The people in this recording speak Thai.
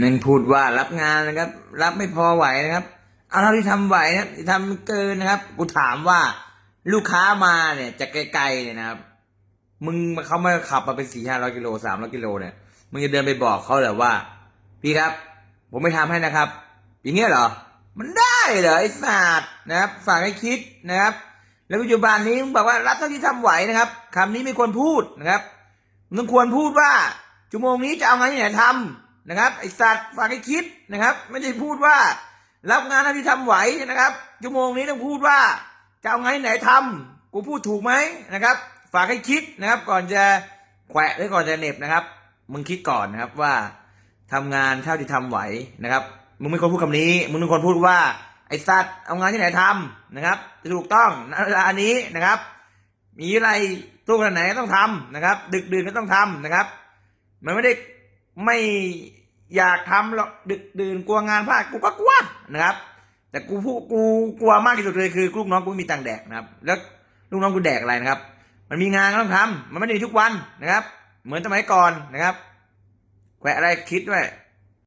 นั่นพูดว่ารับงานนะครับ รับไม่พอไหวนะครับ เอาเท่าที่ทำไหวนะที่ทำเกินนะครับกูถามว่าลูกค้ามาเนี่ยจากไกลๆเนี่ยนะครับ มึงเขามาขับมาเป็นสี่ห้าร้อยกิโลสามร้อยกิโลเนี่ยมึงจะเดินไปบอกเขาเหรอว่า พี่ครับ ผมไม่ทำให้นะครับ อย่างเงี้ยเหรอ มันได้เหรอไอ้ศาสตร์นะครับฝากให้คิดนะครับ แล้วปัจจุบันนี้มึงบอกว่ารับเท่าที่ทำไหวนะครับคำนี้ไม่ควรพูดนะครับมึงควรพูดว่าชั่วโมงนี้จะเอางานที่ไหนทำ นะครับไอสัตว์ฝากให้คิดนะครับ ไม่ได้พูดว่า รับงานเท่าที่ทำไหวนะครับชั่วโมงนี้ต้องพูดว่าจะเอางานที่ไหนทำกูพูดถูกไหมนะครับ ฝากให้คิดนะครับ ก่อนจะแขวะหรือก่อนจะเหน็บนะครับ มึงคิดก่อนนะครับว่าทำงานเท่าที่ทำไหวนะครับมึงไม่ควรพูดคำนี้มึงไม่ควรพูดว่าไอสัตว์เอางานที่ไหนทำนะครับถูกต้องณเวลานี้นะครับ มีอะไรตู้ขนาดไหนก็ต้องทำนะครับ ดึกดื่นก็ต้องทำนะครับ มันไม่ได้ไม่ อยากทำหรอกดึกดื่นกลัวงานพลาดกูก็กลัวนะครับ แต่กูพูกูกลัวมากที่สุดเลยคือลูกน้องกูมีตังแดกนะครับ แล้วลูกน้องกูแดกอะไรนะครับ มันมีงานก็ต้องทำมันไม่ได้มีทุกวันนะครับ เหมือนสมัยก่อนนะครับแขวะอะไรคิดด้วย